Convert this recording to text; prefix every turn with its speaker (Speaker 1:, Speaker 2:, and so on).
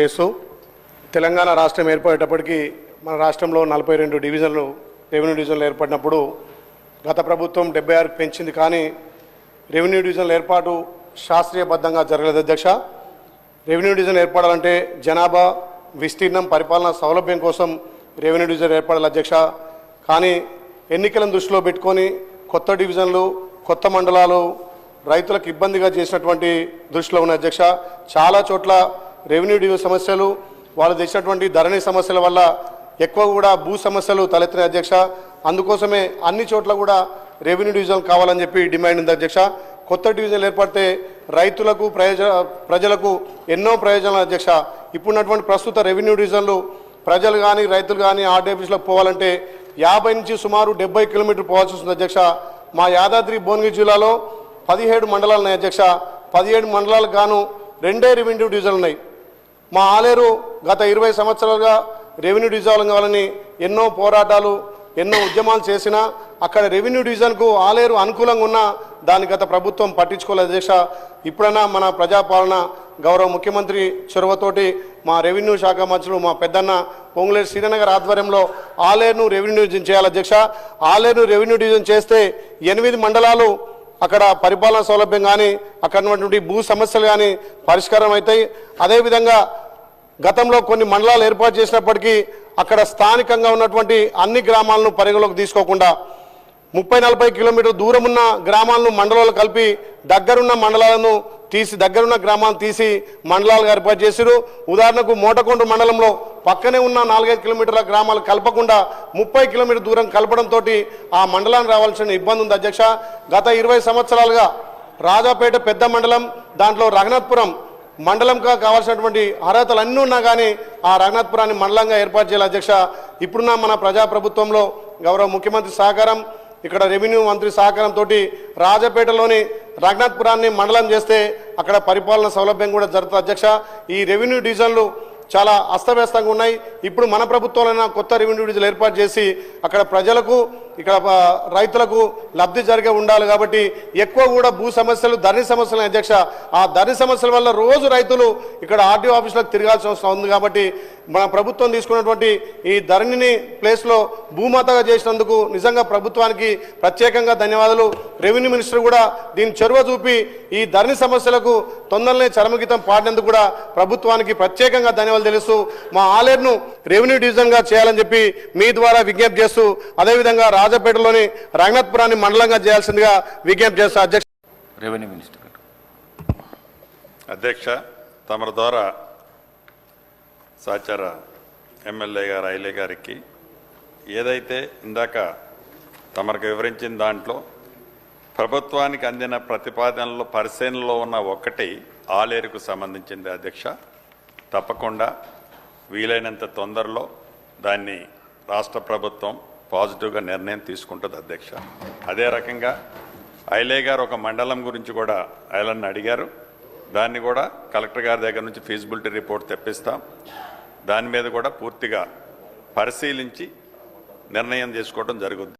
Speaker 1: చేస్తూ తెలంగాణ రాష్ట్రం ఏర్పడేటప్పటికి మన రాష్ట్రంలో నలభై రెండు డివిజన్లు రెవెన్యూ డివిజన్లు ఏర్పడినప్పుడు గత ప్రభుత్వం డెబ్బై ఆరుకు పెంచింది కానీ రెవెన్యూ డివిజన్ల ఏర్పాటు శాస్త్రీయబద్ధంగా జరగలేదు. అధ్యక్ష రెవెన్యూ డివిజన్ ఏర్పడాలంటే జనాభా విస్తీర్ణం పరిపాలన సౌలభ్యం కోసం రెవెన్యూ డివిజన్ ఏర్పడాలి అధ్యక్ష. కానీ ఎన్నికలను దృష్టిలో పెట్టుకొని కొత్త డివిజన్లు కొత్త మండలాలు రైతులకు ఇబ్బందిగా చేసినటువంటి దృష్టిలో ఉన్న అధ్యక్ష చాలా చోట్ల రెవెన్యూ డివిజన్ సమస్యలు వాళ్ళు తెచ్చినటువంటి ధరణి సమస్యల వల్ల ఎక్కువ కూడా భూ సమస్యలు తలెత్తిన అధ్యక్ష. అందుకోసమే అన్ని చోట్ల కూడా రెవెన్యూ డివిజన్ కావాలని చెప్పి డిమాండ్ ఉంది అధ్యక్ష. కొత్త డివిజన్లు ఏర్పడితే రైతులకు ప్రయోజన ప్రజలకు ఎన్నో ప్రయోజనాలు అధ్యక్ష. ఇప్పుడున్నటువంటి ప్రస్తుత రెవెన్యూ డివిజన్లు ప్రజలు కానీ రైతులు కానీ ఆర్డీఎఫీస్లోకి పోవాలంటే యాభై నుంచి సుమారు డెబ్బై కిలోమీటర్లు పోవాల్సి వస్తుంది అధ్యక్ష. మా యాదాద్రి భువనగిరి జిల్లాలో పదిహేడు మండలాలు ఉన్నాయి అధ్యక్ష. పదిహేడు మండలాలకు గాను రెండే రెవెన్యూ డివిజన్లు ఉన్నాయి. మా ఆలేరు గత ఇరవై సంవత్సరాలుగా రెవెన్యూ డివిజన్ కావాలని ఎన్నో పోరాటాలు ఎన్నో ఉద్యమాలు చేసినా అక్కడ రెవెన్యూ డివిజన్కు ఆలేరు అనుకూలంగా ఉన్నా దాని గత ప్రభుత్వం పట్టించుకోలేదు. అధ్యక్ష ఇప్పుడైనా మన ప్రజాపాలన గౌరవ ముఖ్యమంత్రి చొరవతోటి మా రెవెన్యూ శాఖ మంత్రులు మా పెద్దన్న పొంగులేరు శ్రీనగర్ ఆధ్వర్యంలో ఆలేరును రెవెన్యూ డివిజన్ చేయాలి. అధ్యక్ష ఆలేరును రెవెన్యూ డివిజన్ చేస్తే ఎనిమిది మండలాలు అక్కడ పరిపాలన సౌలభ్యం కానీ అక్కడ ఉన్నటువంటి భూ సమస్యలు కానీ పరిష్కారం అవుతాయి అదేవిధంగా గతంలో కొన్ని మండలాలు ఏర్పాటు చేసినప్పటికీ అక్కడ స్థానికంగా ఉన్నటువంటి అన్ని గ్రామాలను పరిగణలోకి తీసుకోకుండా ముప్పై నలభై కిలోమీటర్ దూరం ఉన్న గ్రామాలను మండలాలు కలిపి దగ్గరున్న మండలాలను తీసి దగ్గరున్న గ్రామాలను తీసి మండలాలుగా ఏర్పాటు చేశారు ఉదాహరణకు మోటకొండ మండలంలో పక్కనే ఉన్న నాలుగైదు కిలోమీటర్ల గ్రామాలు కలపకుండా ముప్పై కిలోమీటర్ దూరం కలపడంతో ఆ మండలానికి రావాల్సిన ఇబ్బంది ఉంది. అధ్యక్ష గత ఇరవై సంవత్సరాలుగా రాజాపేట పెద్ద మండలం దాంట్లో రఘునాథ్పురం మండలంగా కావాల్సినటువంటి అర్హతలు అన్నీ ఉన్నా కానీ ఆ రఘునాథ్పురాన్ని మండలంగా ఏర్పాటు చేయాలి. అధ్యక్ష ఇప్పుడున్న మన ప్రజాప్రభుత్వంలో గౌరవ ముఖ్యమంత్రి సహకారం ఇక్కడ రెవెన్యూ మంత్రి సహకారంతో రాజపేటలోని రఘునాథ్పురాన్ని మండలం చేస్తే అక్కడ పరిపాలన సౌలభ్యం కూడా జరుగుతుంది. అధ్యక్ష ఈ రెవెన్యూ డివిజన్లు చాలా అస్తవ్యస్తంగా ఉన్నాయి. ఇప్పుడు మన ప్రభుత్వాలైనా కొత్త రెవెన్యూ డివిజన్ ఏర్పాటు చేసి అక్కడ ప్రజలకు ఇక్కడ రైతులకు లబ్ధి జరిగే ఉండాలి కాబట్టి ఎక్కువ కూడా భూ సమస్యలు ధరణి సమస్యలు అధ్యక్ష. ఆ ధరణి సమస్యల వల్ల రోజు రైతులు ఇక్కడ ఆర్టీఓ ఆఫీసులకు తిరగాల్సిన అవసరం ఉంది కాబట్టి మన ప్రభుత్వం తీసుకున్నటువంటి ఈ ధరణిని ప్లేస్లో భూమాతగా చేసినందుకు నిజంగా ప్రభుత్వానికి ప్రత్యేకంగా ధన్యవాదాలు. రెవెన్యూ మినిస్టర్ కూడా దీని చొరవ చూపి ఈ ధరణి సమస్యలకు తొందరనే చరమగీతం పాడినందుకు కూడా ప్రభుత్వానికి ప్రత్యేకంగా ధన్యవాదాలు తెలుస్తూ మా ఆలేరును రెవెన్యూ డివిజన్గా చేయాలని చెప్పి మీ ద్వారా విజ్ఞప్తి చేస్తూ అదేవిధంగా రాజపేటలోని రంగనాథపురాన్ని మండలంగా చేయాల్సిందిగా విజ్ఞప్తి చేస్తూ అధ్యక్ష
Speaker 2: రెవెన్యూ మినిస్టర్ గారు.
Speaker 3: అధ్యక్ష తమరి ద్వారా సహచార ఎమ్మెల్యే గారు ఐలే గారికి ఏదైతే ఇందాక తమరికి వివరించిన దాంట్లో ప్రభుత్వానికి అందిన ప్రతిపాదనలో పరిశీలనలో ఉన్న ఒక్కటి ఆలేరుకు సంబంధించింది అధ్యక్ష. తప్పకుండా వీలైనంత తొందరలో దాన్ని రాష్ట్ర ప్రభుత్వం పాజిటివ్గా నిర్ణయం తీసుకుంటుంది అధ్యక్ష. అదే రకంగా ఐలే గారు ఒక మండలం గురించి కూడా ఐలన్ అడిగారు. దాన్ని కూడా కలెక్టర్ గారి దగ్గర నుంచి ఫీజిబిలిటీ రిపోర్ట్ తెప్పిస్తాం. దాని మీద కూడా పూర్తిగా పరిశీలించి నిర్ణయం చేసుకోవడం జరుగుద్ది.